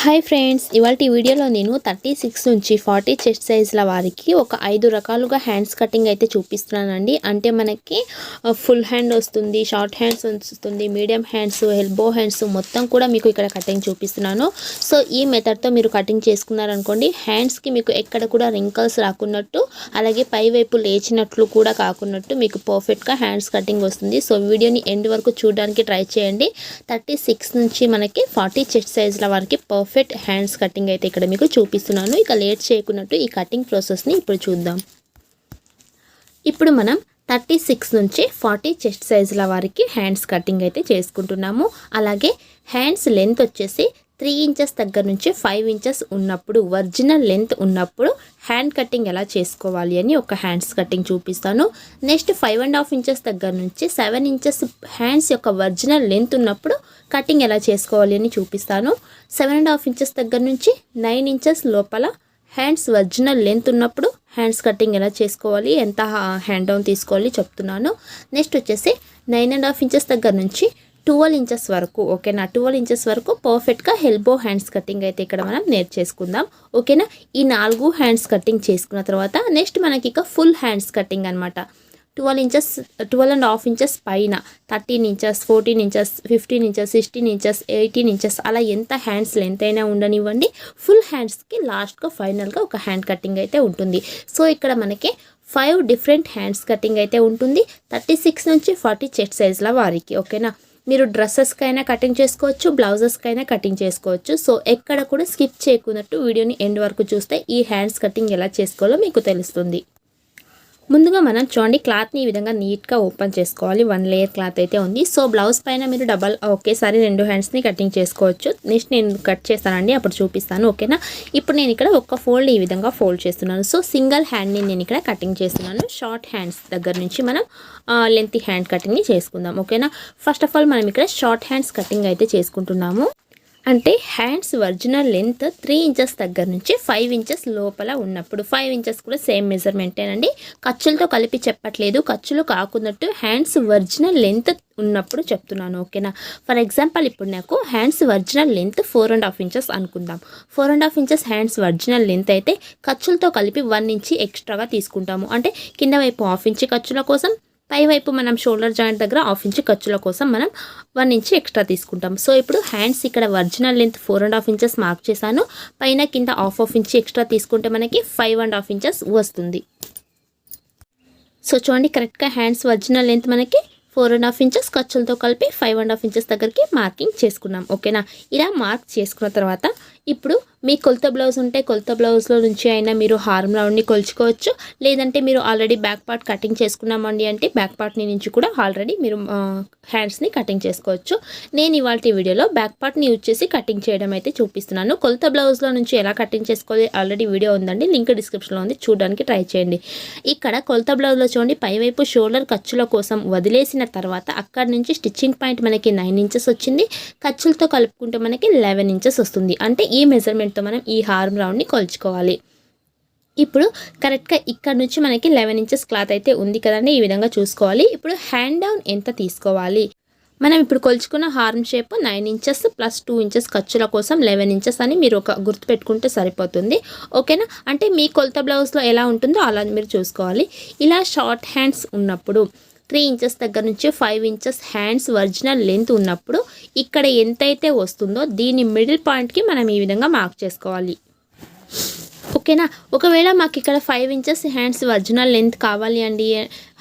Hi friends ఇవాళ వీడియోలో నేను థర్టీ సిక్స్ నుంచి ఫార్టీ చెస్ట్ సైజ్ల వారికి ఒక ఐదు రకాలుగా హ్యాండ్స్ కటింగ్ అయితే చూపిస్తున్నానండి. అంటే మనకి ఫుల్ హ్యాండ్ వస్తుంది షార్ట్ హ్యాండ్స్ వస్తుంది మీడియం హ్యాండ్స్ ఎల్బో హ్యాండ్స్ మొత్తం కూడా మీకు ఇక్కడ కటింగ్ చూపిస్తున్నాను. సో ఈ మెథడ్తో మీరు కటింగ్ చేసుకున్నారనుకోండి హ్యాండ్స్కి మీకు ఎక్కడ కూడా రింకల్స్ రాకున్నట్టు అలాగే పై వైపు లేచినట్లు కూడా కాకున్నట్టు మీకు పర్ఫెక్ట్గా హ్యాండ్స్ కటింగ్ వస్తుంది. సో వీడియోని ఎండ్ వరకు చూడడానికి ట్రై చేయండి. థర్టీ సిక్స్ నుంచి మనకి ఫార్టీ చెస్ట్ సైజ్ల వారికి పర్ఫెక్ట్ హ్యాండ్స్ కటింగ్ అయితే ఇక్కడ మీకు చూపిస్తున్నాను. ఇక లేట్ చేయకున్నట్టు ఈ కటింగ్ ప్రాసెస్ని ఇప్పుడు చూద్దాం. ఇప్పుడు మనం థర్టీ సిక్స్ నుంచి ఫార్టీ చెస్ట్ సైజుల వారికి హ్యాండ్స్ కటింగ్ అయితే చేసుకుంటున్నాము. అలాగే హ్యాండ్స్ లెంత్ వచ్చేసి త్రీ ఇంచెస్ దగ్గర నుంచి ఫైవ్ ఇంచెస్ ఉన్నప్పుడు ఒరిజినల్ లెంత్ ఉన్నప్పుడు హ్యాండ్ కటింగ్ ఎలా చేసుకోవాలి అని ఒక హ్యాండ్స్ కటింగ్ చూపిస్తాను. Next five and half inches దగ్గర నుంచి సెవెన్ ఇంచెస్ హ్యాండ్స్ యొక్క ఒరిజినల్ లెంత్ ఉన్నప్పుడు కటింగ్ ఎలా చేసుకోవాలి అని చూపిస్తాను. సెవెన్ అండ్ హాఫ్ ఇంచెస్ దగ్గర నుంచి నైన్ ఇంచెస్ లోపల హ్యాండ్స్ ఒరిజినల్ లెంత్ ఉన్నప్పుడు హ్యాండ్స్ కటింగ్ ఎలా చేసుకోవాలి ఎంత హ్యాండ్ డౌన్ తీసుకోవాలి చెప్తున్నాను. నెక్స్ట్ వచ్చేసి నైన్ అండ్ హాఫ్ ఇంచెస్ దగ్గర నుంచి ట్వెల్వ్ ఇంచెస్ వరకు ఓకేనా? ట్వెల్వ్ ఇంచెస్ వరకు పర్ఫెక్ట్గా హెల్బో హ్యాండ్స్ కటింగ్ అయితే ఇక్కడ మనం నేర్చేసుకుందాం ఓకేనా? ఈ నాలుగు హ్యాండ్స్ కటింగ్ చేసుకున్న తర్వాత నెక్స్ట్ మనకి ఇక ఫుల్ హ్యాండ్స్ కటింగ్ అనమాట twelve inches twelve and half inches పైన thirteen inches fourteen inches fifteen inches sixteen inches eighteen inches అలా ఎంత హ్యాండ్స్ లెంత్ అయినా ఉండనివ్వండి. ఫుల్ హ్యాండ్స్కి లాస్ట్గా ఫైనల్గా ఒక హ్యాండ్ కటింగ్ అయితే ఉంటుంది. సో ఇక్కడ మనకి ఫైవ్ డిఫరెంట్ హ్యాండ్స్ కటింగ్ అయితే ఉంటుంది. థర్టీ సిక్స్ నుంచి ఫార్టీ చెట్ సైజ్ల వారికి ఓకేనా? మీరు డ్రెస్సెస్కైనా కటింగ్ చేసుకోవచ్చు బ్లౌజెస్కైనా కటింగ్ చేసుకోవచ్చు. సో ఎక్కడ కూడా స్కిప్ చేయకున్నట్టు వీడియోని ఎండ్ వరకు చూస్తే ఈ హ్యాండ్స్ కటింగ్ ఎలా చేసుకోవాలో మీకు తెలుస్తుంది. ముందుగా మనం చూడండి క్లాత్ని ఈ విధంగా నీట్గా ఓపెన్ చేసుకోవాలి. వన్ లేయర్ క్లాత్ అయితే ఉంది. సో బ్లౌజ్ పైన మీరు డబల్ ఒకేసారి రెండు హ్యాండ్స్ని కటింగ్ చేసుకోవచ్చు. నెక్స్ట్ నేను కట్ చేస్తానండి అప్పుడు చూపిస్తాను ఓకేనా? ఇప్పుడు నేను ఇక్కడ ఒక ఫోల్డ్ ఈ విధంగా ఫోల్డ్ చేస్తున్నాను. సో సింగిల్ హ్యాండ్ని నేను ఇక్కడ కటింగ్ చేస్తున్నాను. షార్ట్ హ్యాండ్స్ దగ్గర నుంచి మనం లెంత్ హ్యాండ్ కటింగ్ని చేసుకుందాం ఓకేనా? ఫస్ట్ ఆఫ్ ఆల్ మనం ఇక్కడ షార్ట్ హ్యాండ్స్ కటింగ్ అయితే చేసుకుంటున్నాము. అంటే hands original length three inches దగ్గర నుంచి ఫైవ్ ఇంచెస్ లోపల ఉన్నప్పుడు ఫైవ్ ఇంచెస్ కూడా సేమ్ మెజర్మెంటేనండి ఖర్చులతో కలిపి చెప్పట్లేదు. ఖర్చులు కాకున్నట్టు హ్యాండ్స్ ఒరిజినల్ లెంత్ ఉన్నప్పుడు చెప్తున్నాను ఓకేనా? ఫర్ ఎగ్జాంపుల్ ఇప్పుడు నాకు hands original length four and half inches అనుకుందాం. Four and half inches hands original length అయితే ఖర్చులతో కలిపి వన్ ఇంచి ఎక్స్ట్రాగా తీసుకుంటాము. అంటే కింద వైపు హాఫ్ ఇంచి ఖర్చుల కోసం పై వైపు మనం షోల్డర్ జాయింట్ దగ్గర హాఫ్ ఇంచ్ ఖర్చుల కోసం మనం వన్ ఇంచ్ ఎక్స్ట్రా తీసుకుంటాం. సో ఇప్పుడు హ్యాండ్స్ ఇక్కడ original length four and half inches mark చేశాను. పైన కింద హాఫ్ హాఫ్ ఇంచ్ ఎక్స్ట్రా తీసుకుంటే మనకి ఫైవ్ అండ్ హాఫ్ ఇంచెస్ వస్తుంది. సో చూడండి కరెక్ట్గా హ్యాండ్స్ ఒరిజినల్ లెంత్ మనకి ఫోర్ అండ్ హాఫ్ ఇంచెస్ ఖర్చులతో కలిపి ఫైవ్ అండ్ హాఫ్ ఇంచెస్ దగ్గరికి మార్కింగ్ చేసుకున్నాం. ఓకేనా ఇలా మార్క్ చేసుకున్న తర్వాత ఇప్పుడు మీ కొలత బ్లౌజ్ ఉంటే కొలత బ్లౌజ్లో నుంచి అయినా మీరు హార్మ్ రౌండ్ని కొలుచుకోవచ్చు. లేదంటే మీరు ఆల్రెడీ బ్యాక్ పార్ట్ కటింగ్ చేసుకున్నామండి అంటే బ్యాక్ పార్ట్ని నుంచి కూడా ఆల్రెడీ మీరు హ్యాండ్స్ని కటింగ్ చేసుకోవచ్చు. నేను ఇవాళ వీడియోలో బ్యాక్ పార్ట్ని యూజ్ చేసి కటింగ్ చేయడం అయితే చూపిస్తున్నాను. కొలత బ్లౌజ్లో నుంచి ఎలా కటింగ్ చేసుకోవాలి ఆల్రెడీ వీడియో ఉందండి. లింక్ డిస్క్రిప్షన్లో ఉంది. చూడడానికి ట్రై చేయండి. ఇక్కడ కొలత బ్లౌజ్లో చూడండి. పైవైపు షోల్డర్ ఖర్చుల కోసం వదిలేసిన తర్వాత అక్కడ నుంచి స్టిచ్చింగ్ పాయింట్ మనకి నైన్ ఇంచెస్ వచ్చింది. ఖర్చులతో కలుపుకుంటే మనకి లెవెన్ ఇంచెస్ వస్తుంది. అంటే ఈ ఈ మెజర్మెంట్తో మనం ఈ హార్మ్ రౌండ్ని కొలుచుకోవాలి. ఇప్పుడు కరెక్ట్గా ఇక్కడ నుంచి మనకి లెవెన్ ఇంచెస్ క్లాత్ అయితే ఉంది కదండి ఈ విధంగా చూసుకోవాలి. ఇప్పుడు హ్యాండ్ డౌన్ ఎంత తీసుకోవాలి? మనం ఇప్పుడు కొలుచుకున్న arm shape nine inches plus two inches ఖర్చుల కోసం లెవెన్ ఇంచెస్ అని మీరు ఒక గుర్తు పెట్టుకుంటే సరిపోతుంది. ఓకేనా అంటే మీ కొలత బ్లౌజ్లో ఎలా ఉంటుందో అలా మీరు చూసుకోవాలి. ఇలా షార్ట్ హ్యాండ్స్ ఉన్నప్పుడు త్రీ ఇంచెస్ దగ్గర నుంచి five inches hands original length ఉన్నప్పుడు ఇక్కడ ఎంతైతే వస్తుందో దీని మిడిల్ పాయింట్కి మనం ఈ విధంగా మార్క్ చేసుకోవాలి. ఓకేనా? ఒకవేళ మాకు ఇక్కడ five inches hands original length కావాలి అండి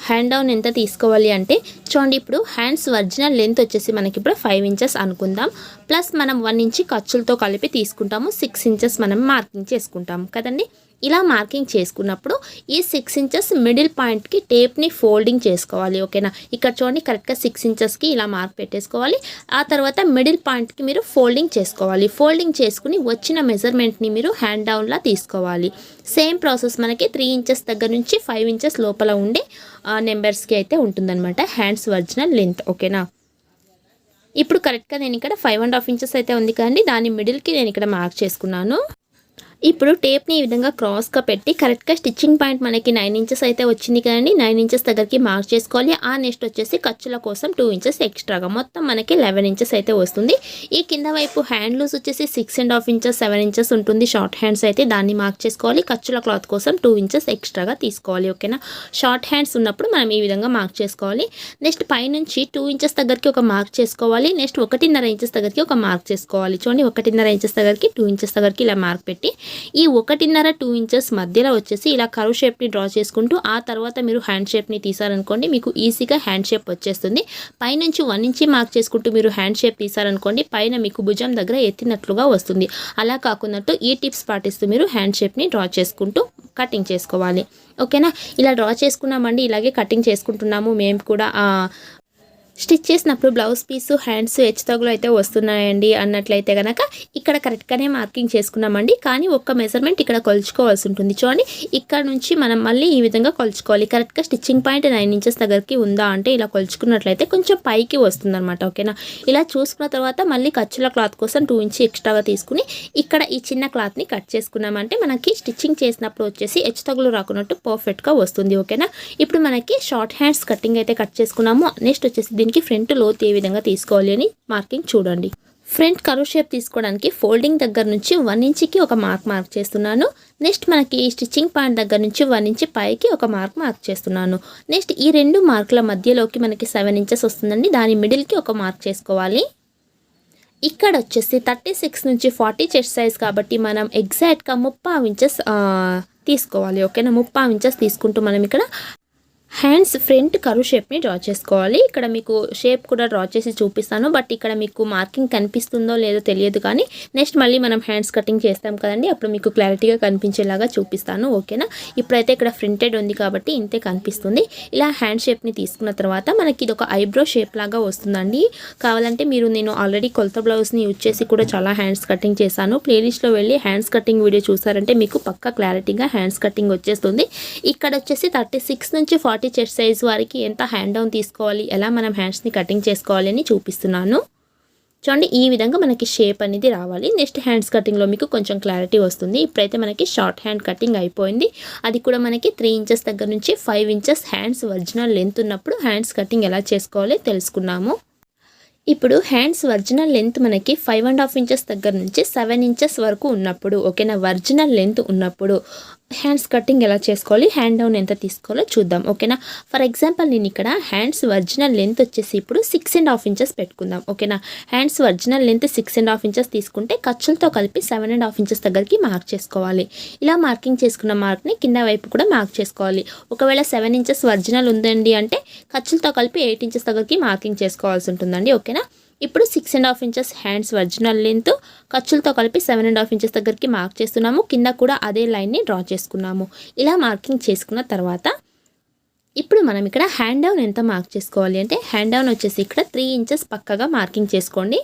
హ్యాండ్ డౌన్ ఎంత తీసుకోవాలి అంటే చూడండి ఇప్పుడు హ్యాండ్స్ ఒరిజినల్ లెంత్ వచ్చేసి మనకి ఇప్పుడు ఫైవ్ ఇంచెస్ అనుకుందాం. ప్లస్ మనం వన్ ఇంచ్ ఖర్చులతో కలిపి తీసుకుంటాము సిక్స్ ఇంచెస్ మనం మార్కింగ్ చేసుకుంటాము కదండి? ఇలా మార్కింగ్ చేసుకున్నప్పుడు ఈ సిక్స్ ఇంచెస్ మిడిల్ పాయింట్కి టేప్ని ఫోల్డింగ్ చేసుకోవాలి ఓకేనా? ఇక్కడ చూడండి కరెక్ట్గా సిక్స్ ఇంచెస్కి ఇలా మార్క్ పెట్టేసుకోవాలి. ఆ తర్వాత మిడిల్ పాయింట్కి మీరు ఫోల్డింగ్ చేసుకోవాలి. ఫోల్డింగ్ చేసుకుని వచ్చిన మెజర్మెంట్ని మీరు హ్యాండ్ డౌన్లా తీసుకోవాలి. సేమ్ ప్రాసెస్ మనకి త్రీ ఇంచెస్ దగ్గర నుంచి ఫైవ్ ఇంచెస్ లోపల ఉండే నెంబర్స్కి అయితే ఉంటుందన్నమాట. హ్యాండ్స్ ఒరిజినల్ లెంత్ ఓకేనా? ఇప్పుడు కరెక్ట్గా నేను ఇక్కడ ఫైవ్ అండ్ హాఫ్ ఇంచెస్ అయితే ఉంది కానీ దాని మిడిల్కి నేను ఇక్కడ మార్క్ చేసుకున్నాను. ఇప్పుడు టేప్ని ఈ విధంగా క్రాస్గా పెట్టి కరెక్ట్గా స్టిచ్చింగ్ పాయింట్ మనకి నైన్ ఇంచెస్ అయితే వచ్చింది కదండి. నైన్ ఇంచెస్ దగ్గరికి మార్క్ చేసుకోవాలి. ఆ నెక్స్ట్ వచ్చేసి ఖర్చుల కోసం టూ ఇంచెస్ ఎక్స్ట్రాగా మొత్తం మనకి లెవెన్ ఇంచెస్ అయితే వస్తుంది. ఈ కింద వైపు హ్యాండ్ లూస్ వచ్చేసి six and half inches seven inches ఉంటుంది. షార్ట్ హ్యాండ్స్ అయితే దాన్ని మార్క్ చేసుకోవాలి. ఖర్చుల క్లాత్ కోసం టూ ఇంచెస్ ఎక్స్ట్రాగా తీసుకోవాలి. ఓకేనా? షార్ట్ హ్యాండ్స్ ఉన్నప్పుడు మనం ఈ విధంగా మార్క్ చేసుకోవాలి. నెక్స్ట్ పైనుంచి టూ ఇంచెస్ దగ్గరికి ఒక మార్క్ చేసుకోవాలి. నెక్స్ట్ ఒకటిన్నర ఇంచెస్ దగ్గరికి ఒక మార్క్ చేసుకోవాలి. చూడండి ఒకటిన్నర ఇంచెస్ దగ్గరికి టూ ఇంచెస్ దగ్గరికి ఇలా మార్క్ పెట్టి ఈ ఒకటిన్నర టూ ఇంచెస్ మధ్యలో వచ్చేసి ఇలా కరువు షేప్ని డ్రా చేసుకుంటూ ఆ తర్వాత మీరు హ్యాండ్ షేప్ని తీసారనుకోండి మీకు ఈజీగా హ్యాండ్ షేప్ వచ్చేస్తుంది. పైనుంచి వన్ ఇంచి మార్క్ చేసుకుంటూ మీరు హ్యాండ్ షేప్ తీసారనుకోండి పైన మీకు భుజం దగ్గర ఎత్తినట్లుగా వస్తుంది. అలా కాకున్నట్టు ఈ టిప్స్ పాటిస్తూ మీరు హ్యాండ్ షేప్ని డ్రా చేసుకుంటూ కటింగ్ చేసుకోవాలి. ఓకేనా? ఇలా డ్రా చేసుకున్నామండి ఇలాగే కటింగ్ చేసుకుంటున్నాము మేము కూడా స్టిచ్ చేసినప్పుడు బ్లౌజ్ పీసు హ్యాండ్స్ హెచ్ తగులు అయితే వస్తున్నాయండి అన్నట్లయితే కనుక ఇక్కడ కరెక్ట్గానే మార్కింగ్ చేసుకున్నామండి. కానీ ఒక్క మెజర్మెంట్ ఇక్కడ కొలుచుకోవాల్సి ఉంటుంది. చూడండి ఇక్కడ నుంచి మనం మళ్ళీ ఈ విధంగా కొలుచుకోవాలి. కరెక్ట్గా స్టిచ్చింగ్ పాయింట్ నైన్ ఇంచెస్ దగ్గరికి ఉందా అంటే ఇలా కొలుచుకున్నట్లయితే కొంచెం పైకి వస్తుందన్నమాట ఓకేనా? ఇలా చూసుకున్న తర్వాత మళ్ళీ ఖర్చుల క్లాత్ కోసం టూ ఇంచ్ ఎక్స్ట్రాగా తీసుకుని ఇక్కడ ఈ చిన్న క్లాత్ని కట్ చేసుకున్నామంటే మనకి స్టిచ్చింగ్ చేసినప్పుడు వచ్చేసి హెచ్ తగులు రాకున్నట్టు పర్ఫెక్ట్గా వస్తుంది ఓకేనా? ఇప్పుడు మనకి షార్ట్ హ్యాండ్స్ కటింగ్ అయితే కట్ చేసుకున్నాము. నెక్స్ట్ వచ్చేసి దీనికి ఫ్రంట్ లోత్ ఏ విధంగా తీసుకోవాలి అని మార్కింగ్ చూడండి. ఫ్రంట్ కరువు షేప్ తీసుకోవడానికి ఫోల్డింగ్ దగ్గర నుంచి వన్ ఇంచ్కి ఒక మార్క్ మార్క్ చేస్తున్నాను. నెక్స్ట్ మనకి స్టిచ్చింగ్ పాయింట్ దగ్గర నుంచి వన్ ఇంచ్ పైకి ఒక మార్క్ మార్క్ చేస్తున్నాను. నెక్స్ట్ ఈ రెండు మార్కుల మధ్యలోకి మనకి సెవెన్ ఇంచెస్ వస్తుందండి. దాని మిడిల్కి ఒక మార్క్ చేసుకోవాలి. ఇక్కడ వచ్చేసి థర్టీ సిక్స్ నుంచి ఫార్టీ చెస్ట్ సైజ్ కాబట్టి మనం ఎగ్జాక్ట్గా ముప్పావు ఇంచెస్ తీసుకోవాలి. ఓకేనా? ముప్పావు ఇంచెస్ తీసుకుంటూ మనం ఇక్కడ హ్యాండ్స్ ఫ్రంట్ కరువు షేప్ని డ్రా చేసుకోవాలి. ఇక్కడ మీకు షేప్ కూడా డ్రా చేసి చూపిస్తాను. బట్ ఇక్కడ మీకు మార్కింగ్ కనిపిస్తుందో లేదో తెలియదు కానీ నెక్స్ట్ మళ్ళీ మనం హ్యాండ్స్ కటింగ్ చేస్తాం కదండి. అప్పుడు మీకు క్లారిటీగా కనిపించేలాగా చూపిస్తాను. ఓకేనా? ఇప్పుడైతే ఇక్కడ ఫ్రింటెడ్ ఉంది కాబట్టి ఇంతే కనిపిస్తుంది. ఇలా హ్యాండ్ షేప్ని తీసుకున్న తర్వాత మనకి ఇది ఒక ఐబ్రో షేప్ లాగా వస్తుందండి. కావాలంటే మీరు నేను ఆల్రెడీ కొలత బ్లౌజ్ని యూజ్ చేసి కూడా చాలా హ్యాండ్స్ కటింగ్ చేశాను. ప్లేలిస్ట్లో వెళ్ళి హ్యాండ్స్ కటింగ్ వీడియో చూసారంటే మీకు పక్క క్లారిటీగా హ్యాండ్స్ కటింగ్ వచ్చేస్తుంది. ఇక్కడ వచ్చేసి థర్టీ సిక్స్ నుంచి ఫార్టీ చెస్ట్ సైజ్ వారికి ఎంత హ్యాండ్ డౌన్ తీసుకోవాలి ఎలా మనం హ్యాండ్స్ని కటింగ్ చేసుకోవాలి అని చూపిస్తున్నాను. చూడండి ఈ విధంగా మనకి షేప్ అనేది రావాలి. నెక్స్ట్ హ్యాండ్స్ కటింగ్లో మీకు కొంచెం క్లారిటీ వస్తుంది. ఇప్పుడైతే మనకి షార్ట్ హ్యాండ్ కటింగ్ అయిపోయింది. అది కూడా మనకి త్రీ ఇంచెస్ దగ్గర నుంచి five inches hands original length ఉన్నప్పుడు హ్యాండ్స్ కటింగ్ ఎలా చేసుకోవాలి తెలుసుకున్నాము. ఇప్పుడు హ్యాండ్స్ ఒరిజినల్ లెంత్ మనకి ఫైవ్ అండ్ హాఫ్ ఇంచెస్ దగ్గర నుంచి సెవెన్ ఇంచెస్ వరకు ఉన్నప్పుడు ఓకేనా? ఒరిజినల్ లెంత్ ఉన్నప్పుడు హ్యాండ్స్ కటింగ్ ఎలా చేసుకోవాలి? హ్యాండ్ డౌన్ ఎంత తీసుకోవాలో చూద్దాం ఓకేనా? ఫర్ ఎగ్జాంపుల్ నేను ఇక్కడ హ్యాండ్స్ ఒరిజినల్ లెంత్ వచ్చేసి ఇప్పుడు సిక్స్ అండ్ హాఫ్ ఇంచెస్ పెట్టుకుందాం ఓకేనా? Hands original length six and half inches తీసుకుంటే ఖర్చులతో కలిపి సెవెన్ అండ్ హాఫ్ ఇంచెస్ దగ్గరికి మార్క్ చేసుకోవాలి. ఇలా మార్కింగ్ చేసుకున్న మార్క్ని కింద వైపు కూడా మార్క్ చేసుకోవాలి. ఒకవేళ సెవెన్ ఇంచెస్ ఒరిజినల్ ఉందండి అంటే ఖర్చులతో కలిపి ఎయిట్ ఇంచెస్ దగ్గరికి మార్కింగ్ చేసుకోవాల్సి ఉంటుందండి ఓకేనా? ఇప్పుడు six and half inches hands original length ఖర్చులతో కలిపి సెవెన్ అండ్ హాఫ్ ఇంచెస్ దగ్గరికి మార్క్ చేస్తున్నాము. కింద కూడా అదే లైన్ని డ్రా చేసుకున్నాము. ఇలా మార్కింగ్ చేసుకున్న తర్వాత ఇప్పుడు మనం ఇక్కడ హ్యాండ్ డౌన్ ఎంత మార్క్ చేసుకోవాలి అంటే హ్యాండ్ డౌన్ వచ్చేసి ఇక్కడ త్రీ ఇంచెస్ పక్కగా మార్కింగ్ చేసుకోండి.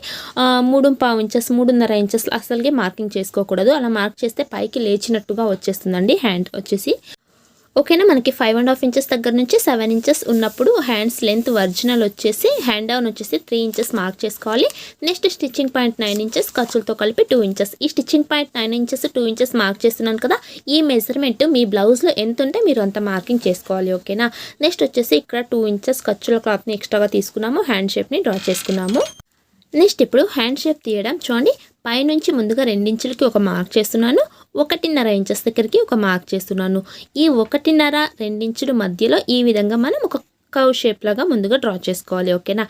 మూడు పావు ఇంచెస్ మూడున్నర ఇంచెస్ అసలుగే మార్కింగ్ చేసుకోకూడదు. అలా మార్క్ చేస్తే పైకి లేచినట్టుగా వచ్చేస్తుందండి హ్యాండ్ వచ్చేసి. ఓకేనా? మనకి ఫైవ్ అండ్ హాఫ్ ఇంచెస్ దగ్గర నుంచి సెవెన్ ఇంచెస్ ఉన్నప్పుడు హ్యాండ్స్ లెంత్ ఒరిజినల్ వచ్చేసి హ్యాండ్ డౌన్ వచ్చేసి త్రీ ఇంచెస్ మార్క్ చేసుకోవాలి. Next stitching point nine inches ఖర్చులతో కలిపి టూ ఇంచెస్ ఈ stitching point nine inches two inches mark చేస్తున్నాను కదా ఈ మెజర్మెంట్ మీ బ్లౌజ్లో ఎంత ఉంటే మీరు అంత మార్కింగ్ చేసుకోవాలి ఓకేనా? నెక్స్ట్ వచ్చేసి ఇక్కడ టూ ఇంచెస్ ఖర్చుల క్లాత్ని ఎక్స్ట్రాగా తీసుకున్నాము హ్యాండ్ షేప్ని డ్రా చేసుకున్నాము. నెక్స్ట్ ఇప్పుడు హ్యాండ్ షేప్ తీయడం చూడండి. పైనుంచి ముందుగా రెండించులకి ఒక మార్క్ చేస్తున్నాను ఒకటిన్నర ఇంచెస్ దగ్గరికి ఒక మార్క్ చేస్తున్నాను. ఈ ఒకటిన్నర రెండించుల మధ్యలో ఈ విధంగా మనం ఒక కవ్ షేప్ లాగా ముందుగా డ్రా చేసుకోవాలి ఓకేనా?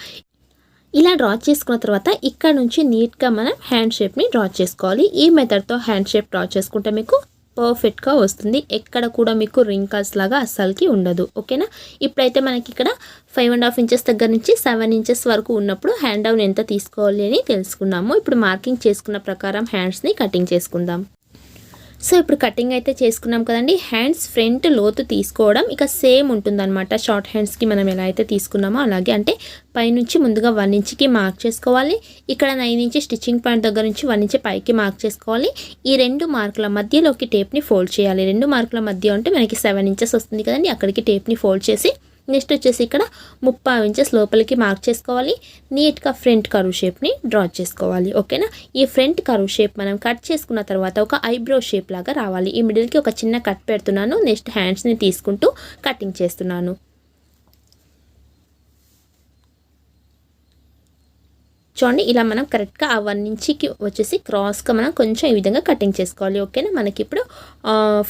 ఇలా డ్రా చేసుకున్న తర్వాత ఇక్కడ నుంచి నీట్గా మనం హ్యాండ్ షేప్ని డ్రా చేసుకోవాలి. ఈ మెథడ్తో హ్యాండ్ షేప్ డ్రా చేసుకుంటే మీకు పర్ఫెక్ట్గా వస్తుంది. ఎక్కడ కూడా మీకు రింకల్స్ లాగా అస్సలకి ఉండదు. ఓకేనా? ఇప్పుడైతే మనకి ఇక్కడ ఫైవ్ అండ్ హాఫ్ ఇంచెస్ దగ్గర నుంచి సెవెన్ ఇంచెస్ వరకు ఉన్నప్పుడు హ్యాండ్ డౌన్ ఎంత తీసుకోవాలి అని తెలుసుకున్నాము. ఇప్పుడు మార్కింగ్ చేసుకున్న ప్రకారం హ్యాండ్స్ని కటింగ్ చేసుకుందాం. సో ఇప్పుడు కటింగ్ అయితే చేసుకున్నాం కదండి. హ్యాండ్స్ ఫ్రంట్ లోతు తీసుకోవడం ఇక సేమ్ ఉంటుందన్నమాట. షార్ట్ హ్యాండ్స్కి మనం ఎలా అయితే తీసుకున్నామో అలాగే అంటే పైనుంచి ముందుగా వన్ ఇంచ్కి మార్క్ చేసుకోవాలి. ఇక్కడ నైన్ ఇంచ్ స్టిచ్చింగ్ పాయింట్ దగ్గర నుంచి వన్ ఇంచ్ పైకి మార్క్ చేసుకోవాలి. ఈ రెండు మార్కుల మధ్యలోకి టేప్ని ఫోల్డ్ చేయాలి. రెండు మార్కుల మధ్య ఉంటే మనకి సెవెన్ ఇంచెస్ వస్తుంది కదండి. అక్కడికి టేప్ని ఫోల్డ్ చేసి నెక్స్ట్ వచ్చేసి ఇక్కడ ముప్పై ఇంచెస్ లోపలికి మార్క్ చేసుకోవాలి. నీట్గా ఫ్రంట్ కరువు షేప్ని డ్రా చేసుకోవాలి. ఓకేనా ఈ ఫ్రంట్ కరువు షేప్ మనం కట్ చేసుకున్న తర్వాత ఒక ఐబ్రో షేప్ లాగా రావాలి. ఈ మిడిల్కి ఒక చిన్న కట్ పెడుతున్నాను. నెక్స్ట్ హ్యాండ్స్ని తీసుకుంటూ కటింగ్ చేస్తున్నాను. చూడండి ఇలా మనం కరెక్ట్గా ఆ వన్ ఇంచ్కి వచ్చేసి క్రాస్గా మనం కొంచెం ఈ విధంగా కటింగ్ చేసుకోవాలి ఓకేనా మనకి ఇప్పుడు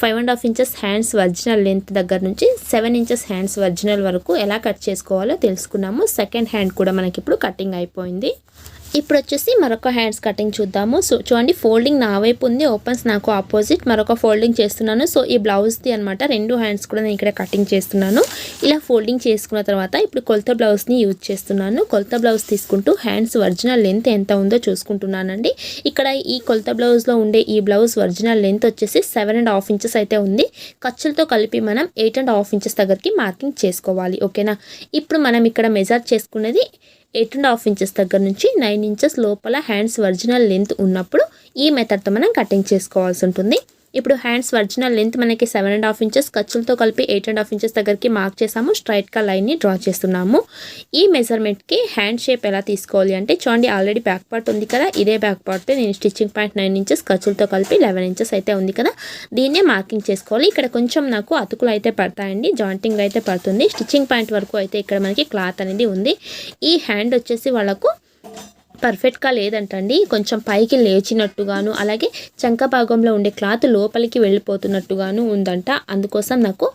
five and half inches hands original length దగ్గర నుంచి సెవెన్ ఇంచెస్ హ్యాండ్స్ ఒరిజినల్ వరకు ఎలా కట్ చేసుకోవాలో తెలుసుకున్నాము. సెకండ్ హ్యాండ్ కూడా మనకి ఇప్పుడు కటింగ్ అయిపోయింది. ఇప్పుడు వచ్చేసి మరొక హ్యాండ్స్ కటింగ్ చూద్దాము. సో చూడండి ఫోల్డింగ్ నా వైపు ఉంది ఓపెన్స్ నాకు ఆపోజిట్. మరొక ఫోల్డింగ్ చేస్తున్నాను. సో ఈ బ్లౌజ్ది అనమాట రెండు హ్యాండ్స్ కూడా నేను ఇక్కడ కటింగ్ చేస్తున్నాను. ఇలా ఫోల్డింగ్ చేసుకున్న తర్వాత ఇప్పుడు కొలత బ్లౌజ్ని యూజ్ చేస్తున్నాను. కొలత బ్లౌజ్ తీసుకుంటూ హ్యాండ్స్ ఒరిజినల్ లెంత్ ఎంత ఉందో చూసుకుంటున్నానండి. ఇక్కడ ఈ కొలత బ్లౌజ్లో ఉండే ఈ బ్లౌజ్ ఒరిజినల్ లెంత్ వచ్చేసి సెవెన్ అండ్ హాఫ్ ఇంచెస్ అయితే ఉంది. ఖర్చులతో కలిపి మనం ఎయిట్ అండ్ హాఫ్ ఇంచెస్ దగ్గరికి మార్కింగ్ చేసుకోవాలి. ఓకేనా? ఇప్పుడు మనం ఇక్కడ మెజర్ చేసుకున్నది ఎయిట్ అండ్ హాఫ్ ఇంచెస్ దగ్గర నుంచి నైన్ ఇంచెస్ లోపల హ్యాండ్స్ ఒరిజినల్ లెంత్ ఉన్నప్పుడు ఈ మెథడ్తో మనం కటింగ్ చేసుకోవాల్సి ఉంటుంది. ఇప్పుడు హ్యాండ్స్ ఒరిజినల్ లెంత్ మనకి సెవెన్ అండ్ హాఫ్ ఇంచెస్ ఖర్చులతో కలిపి ఎయిట్ అండ్ హాఫ్ ఇంచెస్ దగ్గరికి మార్క్ చేసాము స్ట్రైట్గా లైన్ని డ్రా చేస్తున్నాము. ఈ మెజర్మెంట్కి హ్యాండ్ షేప్ ఎలా తీసుకోవాలి అంటే చూడండి ఆల్రెడీ బ్యాక్ పార్ట్ ఉంది కదా. ఇదే బ్యాక్ పార్ట్ నేను స్టిచ్చింగ్ పాయింట్ నైన్ ఇంచెస్ ఖర్చులతో కలిపి లెవెన్ ఇంచెస్ అయితే ఉంది కదా. దీన్నే మార్కింగ్ చేసుకోవాలి. ఇక్కడ కొంచెం నాకు అతుకులు అయితే పడతాయండి జాయింటింగ్ అయితే పడుతుంది. స్టిచ్చింగ్ పాయింట్ వరకు అయితే ఇక్కడ మనకి క్లాత్ అనేది ఉంది. ఈ హ్యాండ్ వచ్చేసి వాళ్ళకు పర్ఫెక్ట్గా లేదంటండి. కొంచెం పైకి లేచినట్టుగాను అలాగే చంక భాగంలో ఉండే క్లాత్ లోపలికి వెళ్ళిపోతున్నట్టుగాను ఉందంట. అందుకోసం నాకు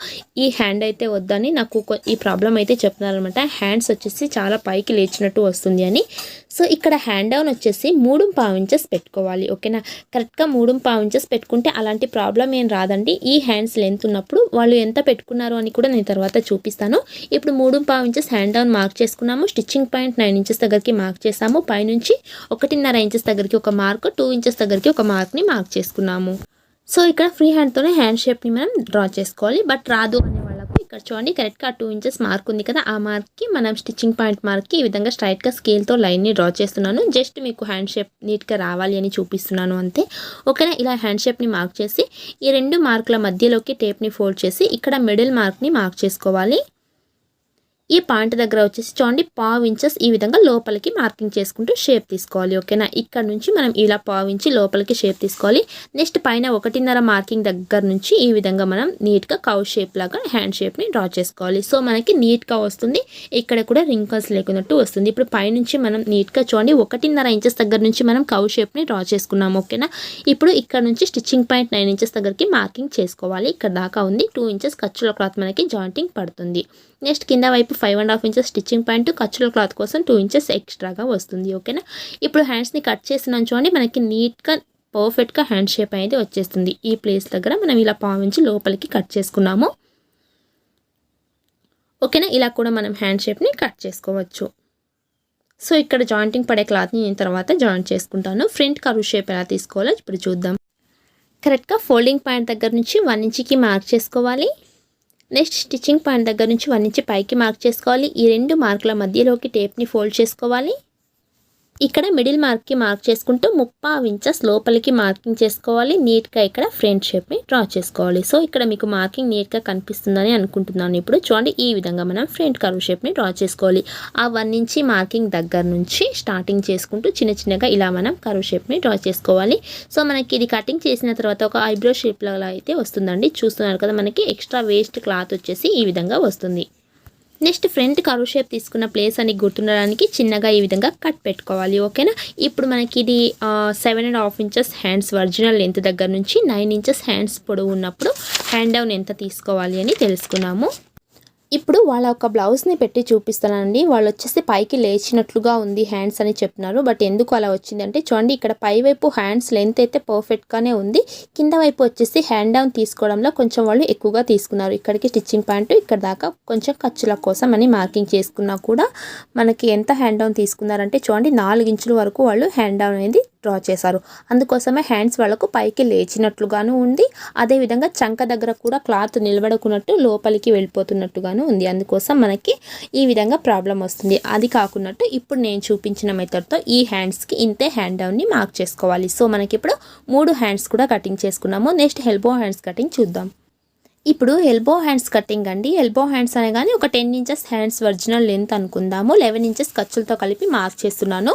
ఈ హ్యాండ్ అయితే వద్దని నాకు ఈ ప్రాబ్లం అయితే చెప్తున్నారనమాట హ్యాండ్స్ వచ్చేసి చాలా పైకి లేచినట్టు వస్తుంది అని. సో ఇక్కడ హ్యాండ్ డౌన్ వచ్చేసి మూడు పావు ఇంచెస్ పెట్టుకోవాలి ఓకేనా? కరెక్ట్గా మూడు పావు ఇంచెస్ పెట్టుకుంటే అలాంటి ప్రాబ్లం ఏం రాదండి. ఈ హ్యాండ్స్ లెంత్ ఉన్నప్పుడు వాళ్ళు ఎంత పెట్టుకున్నారు అని కూడా నేను తర్వాత చూపిస్తాను. ఇప్పుడు మూడు పావు ఇంచెస్ హ్యాండ్ డౌన్ మార్క్ చేసుకున్నాము. స్టిచ్చింగ్ పాయింట్ నైన్ ఇంచెస్ దగ్గరికి మార్క్ చేసాము పైనుంచి ఒకటిన్నర ఇంచెస్ దగ్గరికి ఒక మార్క్ టూ ఇంచెస్ దగ్గరికి ఒక మార్క్ని మార్క్ చేసుకున్నాము. సో ఇక్కడ ఫ్రీ హ్యాండ్తోనే హ్యాండ్ షేప్ని మనం డ్రా చేసుకోవాలి. బట్ రాదు అనే ఇక్కడ చూడండి కరెక్ట్గా టూ ఇంచెస్ మార్క్ ఉంది కదా. ఆ మార్క్కి మనం స్టిచ్చింగ్ పాయింట్ మార్క్కి ఈ విధంగా స్ట్రైట్గా స్కేల్తో లైన్ని డ్రా చేస్తున్నాను. జస్ట్ మీకు హ్యాండ్ షేప్ నీట్గా రావాలి అని చూపిస్తున్నాను అంతే. ఓకేనా? ఇలా హ్యాండ్ షేప్ని మార్క్ చేసి ఈ రెండు మార్కుల మధ్యలోకి టేప్ని ఫోల్డ్ చేసి ఇక్కడ మిడిల్ మార్క్ని మార్క్ చేసుకోవాలి. ఈ పాయింట్ దగ్గర వచ్చేసి చూడండి పావు ఇంచెస్ ఈ విధంగా లోపలికి మార్కింగ్ చేసుకుంటూ షేప్ తీసుకోవాలి ఓకేనా? ఇక్కడ నుంచి మనం ఇలా పావు ఇంచి లోపలికి షేప్ తీసుకోవాలి. నెక్స్ట్ పైన ఒకటిన్నర మార్కింగ్ దగ్గర నుంచి ఈ విధంగా మనం నీట్గా కౌ షేప్ లాగా హ్యాండ్ షేప్ని డ్రా చేసుకోవాలి. సో మనకి నీట్గా వస్తుంది. ఇక్కడ కూడా రింకల్స్ లేకున్నట్టు వస్తుంది. ఇప్పుడు పైనుంచి మనం నీట్గా చూడండి ఒకటిన్నర ఇంచెస్ దగ్గర నుంచి మనం కౌ షేప్ని డ్రా చేసుకున్నాం ఓకేనా? ఇప్పుడు ఇక్కడ నుంచి స్టిచ్చింగ్ పాయింట్ నైన్ ఇంచెస్ దగ్గరికి మార్కింగ్ చేసుకోవాలి. ఇక్కడ దాకా ఉంది. టూ ఇంచెస్ ఖర్చుల క్లాత్ మనకి జాయింటింగ్ పడుతుంది. నెక్స్ట్ కింద వైపు five and half inches stitching point ఖర్చుల క్లాత్ కోసం టూ ఇంచెస్ ఎక్స్ట్రాగా వస్తుంది ఓకేనా ఇప్పుడు హ్యాండ్స్ని కట్ చేసిన చూడండి మనకి నీట్గా పర్ఫెక్ట్గా హ్యాండ్ షేప్ అనేది వచ్చేస్తుంది. ఈ ప్లేస్ దగ్గర మనం ఇలా పావించి లోపలికి కట్ చేసుకున్నాము. ఓకేనా ఇలా కూడా మనం హ్యాండ్ షేప్ని కట్ చేసుకోవచ్చు. సో ఇక్కడ జాయింటింగ్ పడే క్లాత్ని నేను తర్వాత జాయింట్ చేసుకుంటాను. ఫ్రంట్ కరువు షేప్ ఎలా తీసుకోవాలో ఇప్పుడు చూద్దాం. కరెక్ట్గా ఫోల్డింగ్ పాయింట్ దగ్గర నుంచి వన్ ఇంచ్కి మార్క్ చేసుకోవాలి. నెక్స్ట్ స్టిచ్చింగ్ పాయింట్ దగ్గర నుంచి వన్ ఇంచ్ పైకి మార్క్ చేసుకోవాలి. ఈ రెండు మార్కుల మధ్యలోకి టేప్ని ఫోల్డ్ చేసుకోవాలి. ఇక్కడ మిడిల్ మార్క్కి మార్క్ చేసుకుంటూ ముప్పా ఇంచెస్ లోపలికి మార్కింగ్ చేసుకోవాలి. నీట్గా ఇక్కడ ఫ్రంట్ షేప్ని డ్రా చేసుకోవాలి. సో ఇక్కడ మీకు మార్కింగ్ నీట్గా కనిపిస్తుందని అనుకుంటున్నాను ఇప్పుడు. చూడండి ఈ విధంగా మనం ఫ్రంట్ కర్వ్ షేప్ని డ్రా చేసుకోవాలి. ఆ వన్ ఇంచి మార్కింగ్ దగ్గర నుంచి స్టార్టింగ్ చేసుకుంటూ చిన్న చిన్నగా ఇలా మనం కర్వ్ షేప్ని డ్రా చేసుకోవాలి. సో మనకి ఇది కటింగ్ చేసిన తర్వాత ఒక ఐబ్రో షేప్లో అయితే వస్తుందండి. చూస్తున్నారు కదా మనకి ఎక్స్ట్రా వేస్ట్ క్లాత్ వచ్చేసి ఈ విధంగా వస్తుంది. నెక్స్ట్ ఫ్రంట్ కరు షేప్ తీసుకున్న ప్లేస్ అని గుర్తుండడానికి చిన్నగా ఈ విధంగా కట్ పెట్టుకోవాలి ఓకేనా ఇప్పుడు మనకి ఇది seven and half inches hands original length దగ్గర నుంచి నైన్ ఇంచెస్ హ్యాండ్స్ పొడవు ఉన్నప్పుడు హ్యాండ్ డౌన్ ఎంత తీసుకోవాలి అని తెలుసుకున్నాము. ఇప్పుడు వాళ్ళ ఒక బ్లౌజ్ని పెట్టి చూపిస్తానండి. వాళ్ళు వచ్చేసి పైకి లేచినట్లుగా ఉంది హ్యాండ్స్ అని చెప్పినారు. బట్ ఎందుకు అలా వచ్చిందంటే చూడండి ఇక్కడ పై వైపు హ్యాండ్స్ లెంత్ అయితే పర్ఫెక్ట్గానే ఉంది. కింద వైపు వచ్చేసి హ్యాండ్ డౌన్ తీసుకోవడంలో కొంచెం వాళ్ళు ఎక్కువగా తీసుకున్నారు. ఇక్కడికి స్టిచ్చింగ్ పాయింట్ ఇక్కడ దాకా కొంచెం ఖర్చుల కోసం అని మార్కింగ్ చేసుకున్నా కూడా మనకి ఎంత హ్యాండ్ డౌన్ తీసుకున్నారంటే చూడండి నాలుగు ఇంచుల వరకు వాళ్ళు హ్యాండ్ డౌన్ అనేది డ్రా చేశారు. అందుకోసమే హ్యాండ్స్ వాళ్ళకు పైకి లేచినట్లుగాను ఉంది. అదేవిధంగా చంక దగ్గర కూడా క్లాత్ నిలబడుకున్నట్టు లోపలికి వెళ్ళిపోతున్నట్టుగాను ఉంది. అందుకోసం మనకి ఈ విధంగా ప్రాబ్లం వస్తుంది. అది కాకున్నట్టు ఇప్పుడు నేను చూపించిన మెథడ్తో ఈ హ్యాండ్స్కి ఇంతే హ్యాండ్ డౌన్ని మార్క్ చేసుకోవాలి. సో మనకి ఇప్పుడు మూడు హ్యాండ్స్ కూడా కటింగ్ చేసుకున్నాము. నెక్స్ట్ హెల్బో హ్యాండ్స్ కటింగ్ చూద్దాం. ఇప్పుడు ఎల్బో హ్యాండ్స్ కటింగ్ అండి. ఎల్బో హ్యాండ్స్ అనే కానీ ఒక ten inches hands original length అనుకుందాము. లెవెన్ ఇంచెస్ ఖర్చులతో కలిపి మార్క్ చేస్తున్నాను.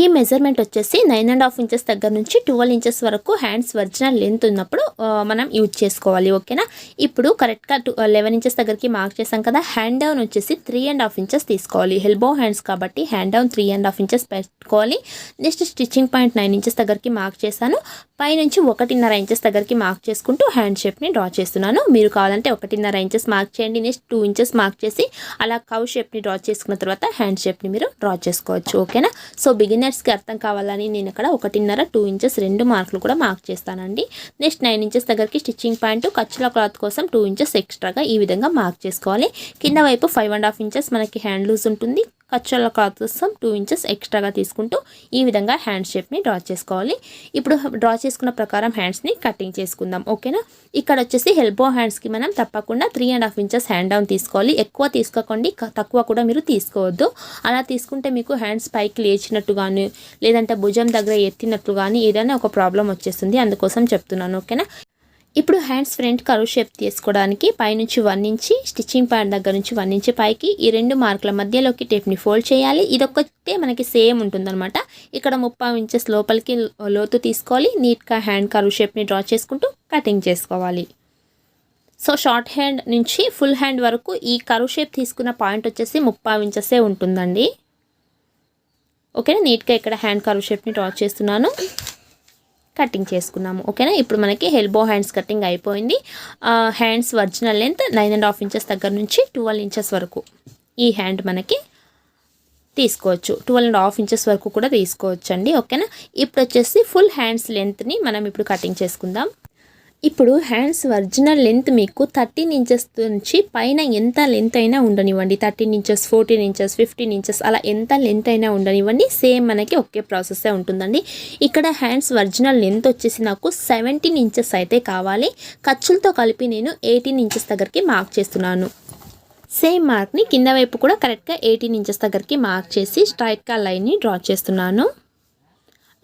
ఈ మెజర్మెంట్ వచ్చేసి నైన్ అండ్ హాఫ్ ఇంచెస్ దగ్గర నుంచి ట్వెల్వ్ ఇంచెస్ వరకు హ్యాండ్స్ ఒరిజినల్ లెంత్ ఉన్నప్పుడు మనం యూజ్ చేసుకోవాలి ఓకేనా ఇప్పుడు కరెక్ట్గా టూ లెవెన్ ఇంచెస్ దగ్గరికి మార్క్ చేసాం కదా హ్యాండ్ డౌన్ వచ్చేసి త్రీ అండ్ హాఫ్ ఇంచెస్ తీసుకోవాలి. ఎల్బో హ్యాండ్స్ కాబట్టి hand down three and half inches పెట్టుకోవాలి. Next stitching point nine inches దగ్గరికి మార్క్ చేశాను. పైనుంచి ఒకటిన్నర ఇంచెస్ దగ్గరికి మార్క్ చేసుకుంటూ హ్యాండ్ షేప్ని డ్రా చేస్తున్నాను. మీరు కావాలంటే ఒకటిన్నర ఇంచెస్ మార్క్ చేయండి నెక్స్ట్ టూ ఇంచెస్ మార్క్ చేసి అలా కవ్ షేప్ని డ్రా చేసుకున్న తర్వాత హ్యాండ్ షేప్ని మీరు డ్రా చేసుకోవచ్చు. ఓకేనా సో బిగినర్స్కి అర్థం కావాలని నేను ఇక్కడ ఒకటిన్నర టూ ఇంచెస్ రెండు మార్కులు కూడా మార్క్ చేస్తానండి. నెక్స్ట్ నైన్ ఇంచెస్ దగ్గరికి స్టిచ్చింగ్ పాయింట్ ఖర్చుల క్లాత్ కోసం టూ ఇంచెస్ ఎక్స్ట్రాగా ఈ విధంగా మార్క్ చేసుకోవాలి. కింద వైపు ఫైవ్ అండ్ హాఫ్ ఇంచెస్ మనకి హ్యాండ్ లూజ్ ఉంటుంది. పచ్చళ్ళ క్లాత్ కోసం టూ ఇంచెస్ ఎక్స్ట్రాగా తీసుకుంటూ ఈ విధంగా హ్యాండ్ షేప్ని డ్రా చేసుకోవాలి. ఇప్పుడు డ్రా చేసుకున్న ప్రకారం హ్యాండ్స్ని కటింగ్ చేసుకుందాం. ఓకేనా? ఇక్కడ వచ్చేసి హెల్బో హ్యాండ్స్కి మనం తప్పకుండా three and half inches hand down తీసుకోవాలి. ఎక్కువ తీసుకోకండి తక్కువ కూడా మీరు తీసుకోవద్దు. అలా తీసుకుంటే మీకు హ్యాండ్స్ పైకి లేచినట్టు కానీ లేదంటే భుజం దగ్గర ఎత్తినట్లు కానీ ఏదైనా ఒక ప్రాబ్లం వచ్చేస్తుంది. అందుకోసం చెప్తున్నాను. ఓకేనా? ఇప్పుడు హ్యాండ్స్ ఫ్రంట్ కరువు షేప్ తీసుకోవడానికి పైనుంచి వన్ ఇంచి స్టిచ్చింగ్ పాయింట్ దగ్గర నుంచి వన్ ఇంచి పైకి ఈ రెండు మార్కుల మధ్యలోకి టేప్ని ఫోల్డ్ చేయాలి. ఇదొక్కటే మనకి సేమ్ ఉంటుందన్నమాట. ఇక్కడ ముప్పై ఇంచెస్ లోపలికి లోతు తీసుకోవాలి. నీట్గా హ్యాండ్ కరువు షేప్ని డ్రా చేసుకుంటూ కటింగ్ చేసుకోవాలి. సో షార్ట్ హ్యాండ్ నుంచి ఫుల్ హ్యాండ్ వరకు ఈ కరువు షేప్ తీసుకున్న పాయింట్ వచ్చేసి ముప్పై ఇంచెసే ఉంటుందండి. ఓకేనా? నీట్గా ఇక్కడ హ్యాండ్ కరువు షేప్ని డ్రా చేస్తున్నాను. కటింగ్ చేసుకున్నాము ఓకేనా ఇప్పుడు మనకి ఎల్బో హ్యాండ్స్ కటింగ్ అయిపోయింది. Hands original length nine and half inches దగ్గర నుంచి ట్వెల్వ్ ఇంచెస్ వరకు ఈ హ్యాండ్ మనకి తీసుకోవచ్చు. ట్వెల్వ్ అండ్ హాఫ్ ఇంచెస్ వరకు కూడా తీసుకోవచ్చు అండి ఓకేనా ఇప్పుడు వచ్చేసి ఫుల్ హ్యాండ్స్ లెంత్ని మనం ఇప్పుడు కటింగ్ చేసుకుందాం. ఇప్పుడు హ్యాండ్స్ ఒరిజినల్ లెంత్ మీకు థర్టీన్ ఇంచెస్ నుంచి పైన ఎంత లెంత్ అయినా ఉండనివ్వండి. Thirteen inches fourteen inches fifteen inches అలా ఎంత లెంత్ అయినా ఉండనివ్వండి. సేమ్ మనకి ఒకే ప్రాసెస్ ఉంటుందండి. ఇక్కడ హ్యాండ్స్ ఒరిజినల్ లెంత్ వచ్చేసి నాకు సెవెంటీన్ ఇంచెస్ అయితే కావాలి. ఖర్చులతో కలిపి నేను ఎయిటీన్ ఇంచెస్ దగ్గరికి మార్క్ చేస్తున్నాను. సేమ్ మార్క్ని కింద వైపు కూడా కరెక్ట్గా ఎయిటీన్ ఇంచెస్ దగ్గరికి మార్క్ చేసి స్ట్రైట్గా లైన్ని డ్రా చేస్తున్నాను.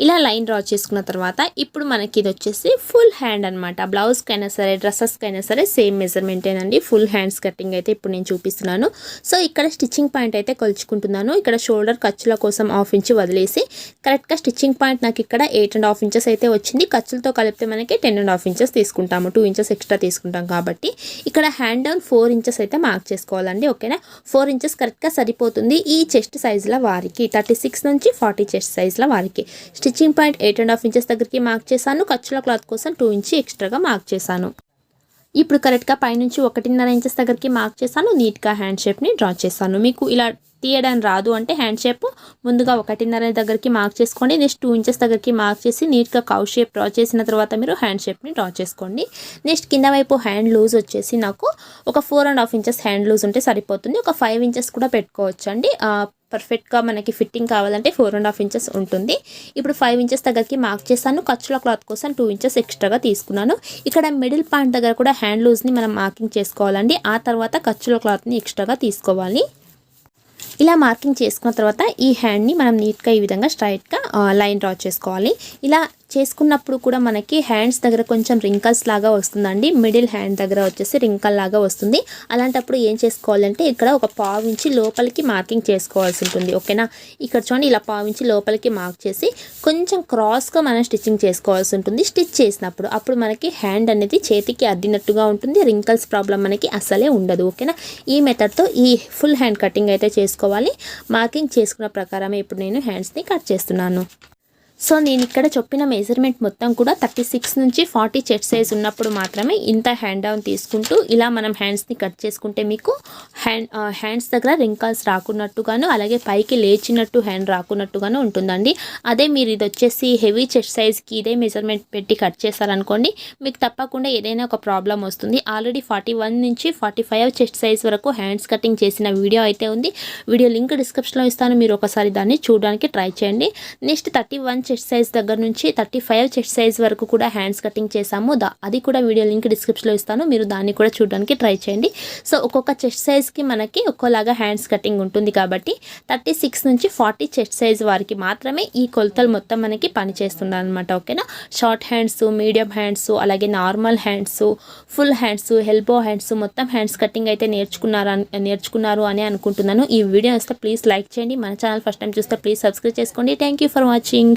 ఇలా లైన్ డ్రా చేసుకున్న తర్వాత ఇప్పుడు మనకి ఇది వచ్చేసి ఫుల్ హ్యాండ్ అనమాట బ్లౌజ్కి అయినా సరే డ్రెస్సెస్కి అయినా సరే సేమ్ మెజర్మెంటేనండి ఫుల్ హ్యాండ్స్ కటింగ్ అయితే ఇప్పుడు నేను చూపిస్తున్నాను. సో ఇక్కడ స్టిచ్చింగ్ పాయింట్ అయితే కొలుచుకుంటున్నాను. ఇక్కడ షోల్డర్ ఖర్చుల కోసం హాఫ్ ఇంచ్ వదిలేసి కరెక్ట్గా స్టిచ్చింగ్ పాయింట్ నాకు ఇక్కడ ఎయిట్ అండ్ హాఫ్ ఇంచెస్ అయితే వచ్చింది. ఖర్చులతో కలిపితే మనకి టెన్ అండ్ హాఫ్ ఇంచెస్ తీసుకుంటాము. టూ ఇంచెస్ ఎక్స్ట్రా తీసుకుంటాం కాబట్టి. ఇక్కడ హ్యాండ్ డౌన్ ఫోర్ ఇంచెస్ అయితే మార్క్ చేసుకోవాలండి. ఓకేనా ఫోర్ ఇంచెస్ కరెక్ట్గా సరిపోతుంది ఈ చెస్ట్ సైజుల వారికి. థర్టీ సిక్స్ నుంచి ఫార్టీ చెస్ట్ సైజుల వారికి. Stitching point eight and half inches దగ్గరికి మార్క్ చేశాను. ఖర్చుల క్లాత్ కోసం టూ ఇంచి ఎక్స్ట్రాగా మార్క్ చేశాను. ఇప్పుడు కరెక్ట్గా పైనుంచి ఒకటిన్నర ఇంచెస్ దగ్గరికి మార్క్ చేశాను. నీట్గా హ్యాండ్ షేప్ని డ్రా చేశాను. మీకు ఇలా తీయడం రాదు అంటే హ్యాండ్ షేప్ ముందుగా ఒకటిన్నర దగ్గరికి మార్క్ చేసుకోండి నెక్స్ట్ టూ ఇంచెస్ దగ్గరికి మార్క్ చేసి నీట్గా కౌ షేప్ డ్రా చేసిన తర్వాత మీరు హ్యాండ్ షేప్ని డ్రా చేసుకోండి. నెక్స్ట్ కింద వైపు హ్యాండ్ లూజ్ వచ్చేసి నాకు ఒక four and half inches hand loose ఉంటే సరిపోతుంది. ఒక ఫైవ్ ఇంచెస్ కూడా పెట్టుకోవచ్చండి. పర్ఫెక్ట్గా మనకి ఫిట్టింగ్ కావాలంటే ఫోర్ అండ్ హాఫ్ ఇంచెస్ ఉంటుంది. ఇప్పుడు ఫైవ్ ఇంచెస్ దగ్గరికి మార్క్ చేశాను. ఖర్చుల క్లాత్ కోసం టూ ఇంచెస్ ఎక్స్ట్రాగా తీసుకున్నాను. ఇక్కడ మిడిల్ పాయింట్ దగ్గర కూడా హ్యాండ్ లూజ్ని మనం మార్కింగ్ చేసుకోవాలండి. ఆ తర్వాత ఖర్చుల క్లాత్ని ఎక్స్ట్రాగా తీసుకోవాలి. ఇలా మార్కింగ్ చేసుకున్న తర్వాత ఈ హ్యాండ్ని మనం నీట్గా ఈ విధంగా స్ట్రైట్గా లైన్ డ్రా చేసుకోవాలి. ఇలా చేసుకున్నప్పుడు కూడా మనకి హ్యాండ్స్ దగ్గర కొంచెం రింకల్స్ లాగా వస్తుందండి. మిడిల్ హ్యాండ్ దగ్గర వచ్చేసి రింకల్ లాగా వస్తుంది. అలాంటప్పుడు ఏం చేసుకోవాలంటే ఇక్కడ ఒక పావు ఇంచి లోపలికి మార్కింగ్ చేసుకోవాల్సి ఉంటుంది. ఓకేనా ఇక్కడ చూడండి ఇలా పావు ఇంచి లోపలికి మార్క్ చేసి కొంచెం క్రాస్గా మనం స్టిచ్చింగ్ చేసుకోవాల్సి ఉంటుంది. స్టిచ్ చేసినప్పుడు అప్పుడు మనకి హ్యాండ్ అనేది చేతికి అద్దినట్టుగా ఉంటుంది. రింకల్స్ ప్రాబ్లం మనకి అసలే ఉండదు. ఓకేనా ఈ మెథడ్తో ఈ ఫుల్ హ్యాండ్ కటింగ్ అయితే చేసుకోవాలి. మార్కింగ్ చేసుకున్న ప్రకారమే ఇప్పుడు నేను హ్యాండ్స్ని కట్ చేస్తున్నాను. సో నేను ఇక్కడ చెప్పిన మెజర్మెంట్ మొత్తం కూడా థర్టీ సిక్స్ నుంచి ఫార్టీ చెట్ సైజ్ ఉన్నప్పుడు మాత్రమే ఇంత హ్యాండ్ డౌన్ తీసుకుంటూ ఇలా మనం హ్యాండ్స్ని కట్ చేసుకుంటే మీకు హ్యాండ్ హ్యాండ్స్ దగ్గర రింకల్స్ రాకున్నట్టుగాను అలాగే పైకి లేచినట్టు హ్యాండ్ రాకున్నట్టుగాను ఉంటుందండి. అదే మీరు ఇది వచ్చేసి హెవీ చెస్ట్ సైజ్కి ఇదే మెజర్మెంట్ పెట్టి కట్ చేశారనుకోండి మీకు తప్పకుండా ఏదైనా ఒక ప్రాబ్లం వస్తుంది. ఆల్రెడీ ఫార్టీ వన్ నుంచి ఫార్టీ ఫైవ్ చెస్ట్ సైజ్ వరకు హ్యాండ్స్ కటింగ్ చేసిన వీడియో అయితే ఉంది. వీడియో లింక్ డిస్క్రిప్షన్లో ఇస్తాను. మీరు ఒకసారి దాన్ని చూడడానికి ట్రై చేయండి. Next thirty one chest size దగ్గర నుంచి థర్టీ ఫైవ్ చెస్ట్ సైజ్ వరకు కూడా హ్యాండ్స్ కటింగ్ చేసాము అది కూడా వీడియో లింక్ డిస్క్రిప్షన్లో ఇస్తాను. మీరు దాన్ని కూడా చూడడానికి ట్రై చేయండి. సో ఒక్కొక్క చెస్ట్ సైజ్కి మనకి ఒక్కోలాగా హ్యాండ్స్ కటింగ్ ఉంటుంది కాబట్టి థర్టీ సిక్స్ నుంచి ఫార్టీ చెస్ట్ సైజ్ వారికి మాత్రమే ఈ కొలతలు మొత్తం మనకి పనిచేస్తున్నాను అనమాట ఓకేనా షార్ట్ హ్యాండ్స్ మీడియం హ్యాండ్స్ అలాగే normal hands full hands elbow hands మొత్తం హ్యాండ్స్ కటింగ్ అయితే నేర్చుకున్నారు నేర్చుకున్నారు అని అనుకుంటున్నాను. ఈ వీడియో వస్తే ప్లీజ్ లైక్ చేయండి. మన ఛానల్ ఫస్ట్ టైం చూస్తే ప్లీజ్ సబ్స్క్రైబ్ చేసుకోండి. Thank you for watching